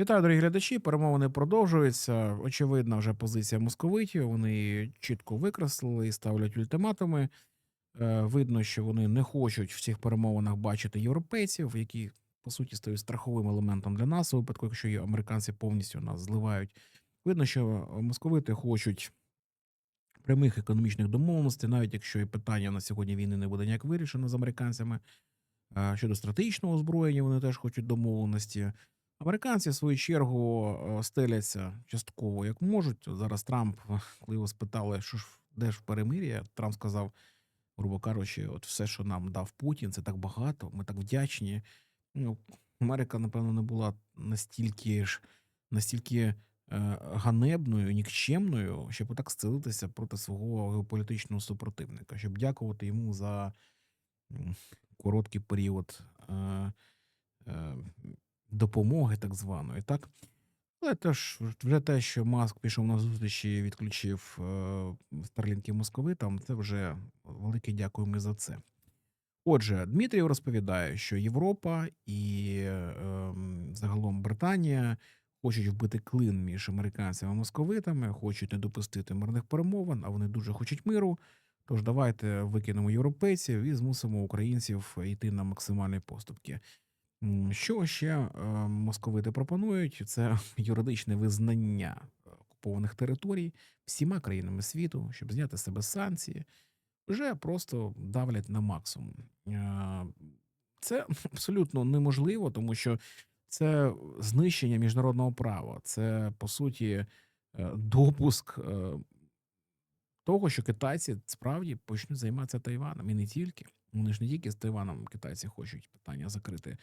Вітаю, дорогі глядачі. Перемовини продовжуються. Очевидна вже позиція московитів. Вони чітко викреслили і ставлять ультиматуми. Е, Видно, що вони не хочуть в цих перемовинах бачити європейців, які по суті стають страховим елементом для нас, у випадку, якщо американці повністю нас зливають. Видно, що московити хочуть прямих економічних домовленостей, навіть якщо і питання на сьогодні війни не буде ніяк вирішено з американцями. Е, Щодо стратегічного озброєння, вони теж хочуть домовленості. Американці, в свою чергу, е, стеляться частково як можуть. Зараз Трамп, коли його спитали, що ж де ж перемир'я, Трамп сказав, грубо кажучи, от все, що нам дав Путін, це так багато. Ми так вдячні. Ну, Америка, напевно, не була настільки ж настільки е, ганебною, нікчемною, щоб отак сцелитися проти свого геополітичного супротивника, щоб дякувати йому за короткий період. Е, е, допомоги так званої, так? Але теж вже те, що Маск пішов на зустріч і відключив е, старлінки московитам, це вже велике дякуємо за це. Отже, Дмитрів розповідає, що Європа і е, ем, загалом Британія хочуть вбити клин між американцями і московитами, хочуть не допустити мирних перемовин, а вони дуже хочуть миру. Тож давайте викинемо європейців і змусимо українців йти на максимальні поступки. Що ще е, московити пропонують? Це юридичне визнання окупованих територій всіма країнами світу, щоб зняти з себе санкції, вже просто давлять на максимум. Е, Це абсолютно неможливо, тому що це знищення міжнародного права, це по суті е, допуск того, що китайці справді почнуть займатися Тайваном і не тільки. Вони ж не тільки з Тайваном китайці хочуть питання закрити.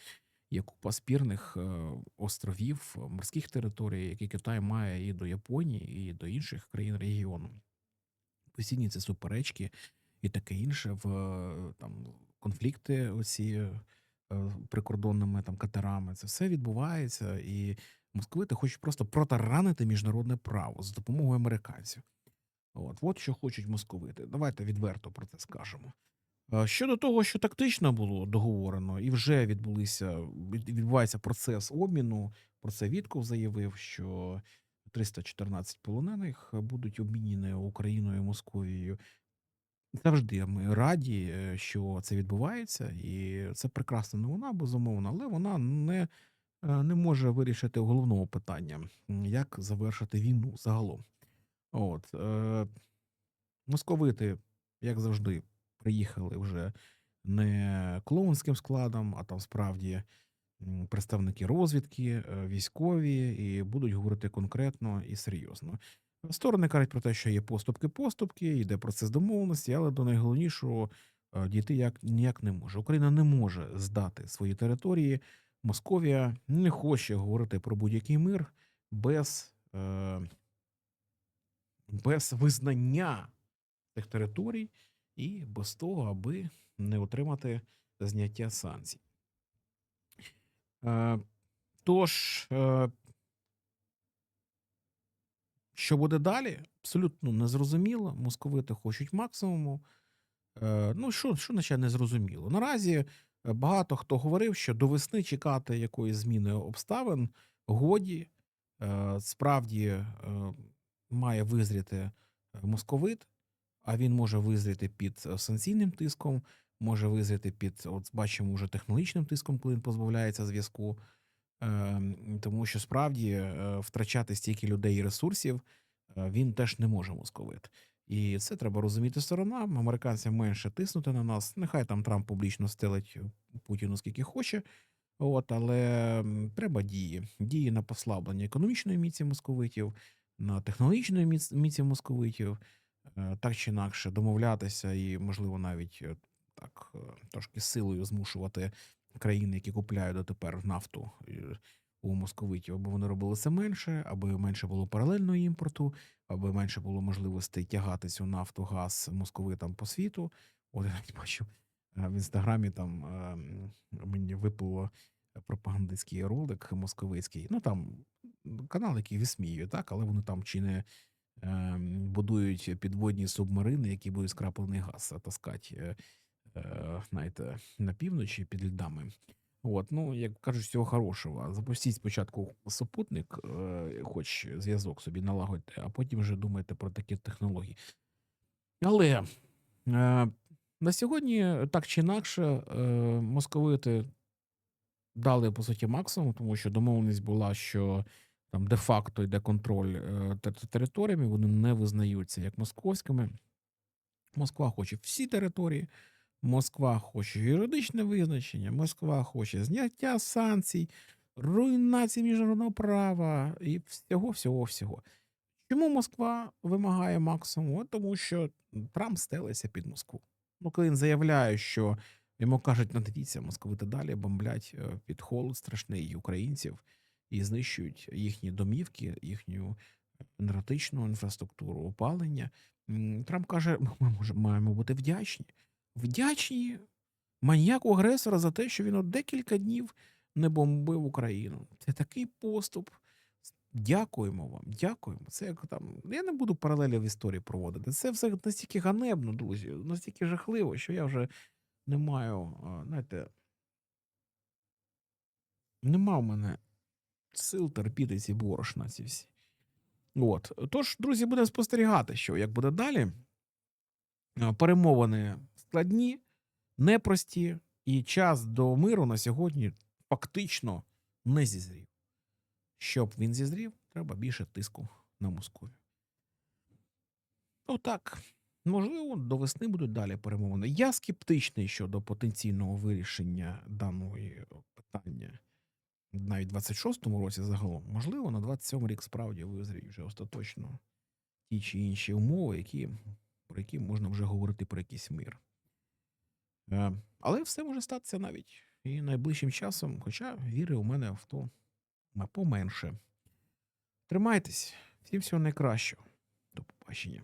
Є купа спірних е, островів, е, морських територій, які Китай має і до Японії, і до інших країн регіону. Постійні це суперечки і таке інше в е, там конфлікти, оці прикордонними там катерами. Це все відбувається, і московити хочуть просто протаранити міжнародне право за допомогою американців. От, от що хочуть московити. Давайте відверто про це скажемо. Щодо того, що тактично було договорено, і вже відбулися від- відбувається процес обміну. Про це Вітков заявив, що 314 полонених будуть обмінені Україною і Московією. Завжди ми раді, е, що це відбувається, і це прекрасна новина, безумовно, але вона не, е, не може вирішити головного питання, як завершити війну загалом. От, е, московити, як завжди, приїхали вже не клоунським складом, а там справді представники розвідки, е, військові, і будуть говорити конкретно і серйозно. Сторони кажуть про те, що є поступки-поступки, йде процес домовленості, але до найголовнішого е, дійти як ніяк не може. Україна не може здати свої території. Московія не хоче говорити про будь-який мир без, е, без визнання цих територій і без того, аби не отримати зняття санкцій. Е, Тож, е, що буде далі, абсолютно незрозуміло. Московити хочуть максимуму. Е, Ну, що, що наче незрозуміло? Наразі багато хто говорив, що до весни чекати якоїсь зміни обставин годі. Справді має визріти московит, а він може визріти під е, санкційним тиском, може визріти під, от бачимо, вже технологічним тиском, коли він позбавляється зв'язку. Ем, Тому що справді е, втрачати стільки людей і ресурсів е, він теж не може московит. І це треба розуміти сторонам. Американцям менше тиснути на нас. Нехай там Трамп публічно стелить Путіну скільки хоче. От, але треба дії. Дії на послаблення економічної міці московитів, на технологічної міц- міці московитів, так чи інакше домовлятися і, можливо, навіть е, так е, трошки силою змушувати країни, які купляють дотепер нафту е, у московитів, аби вони робили це менше, аби менше було паралельного імпорту, аби менше було можливостей тягати цю нафту, газ московитам по світу. От я навіть бачив е, в інстаграмі там е, мені випало пропагандистський ролик московицький. Ну там канал, який висміює, так, але вони там чи не е, будують підводні субмарини, які будуть скраплений газ таскати, е, е, знаєте, на півночі під льдами. От, ну, як кажуть, всього хорошого. Запустіть спочатку супутник, е, хоч зв'язок собі налагодьте, а потім вже думайте про такі технології. Але на сьогодні, так чи інакше, московити дали по суті максимум, тому що домовленість була, що там де-факто йде контроль е, територіями, вони не визнаються як московськими. Москва хоче всі території, Москва хоче юридичне визначення, Москва хоче зняття санкцій, руйнації міжнародного права і всього, всього, всього. Чому Москва вимагає максимуму? Тому що Трамп стелиться під Москву. Ну, коли він заявляє, що йому кажуть, ну дивіться, московити далі бомблять е, під холод страшний українців і знищують їхні домівки, їхню енергетичну інфраструктуру, опалення. Трамп каже: ми маємо бути вдячні. Вдячні маніяку агресора за те, що він от декілька днів не бомбив Україну. Це такий поступ. Дякуємо вам, дякуємо. Це як там. Я не буду паралелі в історії проводити. Це все настільки ганебно, друзі, настільки жахливо, що я вже не маю, знаєте, нема в мене сил терпіти ці борошна ці всі. От. Тож, друзі, будемо спостерігати, що як буде далі. Перемовини складні, непрості, і час до миру на сьогодні фактично не зізрів. Щоб він зізрів, треба більше тиску на Москву. Отак. Можливо, до весни будуть далі перемовини. Я скептичний щодо потенційного вирішення даної питання навіть в 26-му році загалом. Можливо, на 27 рік справді визріють вже остаточно ті чи інші умови, які, про які можна вже говорити про якийсь мир. Е, Але все може статися навіть і найближчим часом, хоча віри у мене в то поменше. Тримайтесь, всім всього найкращого. До побачення.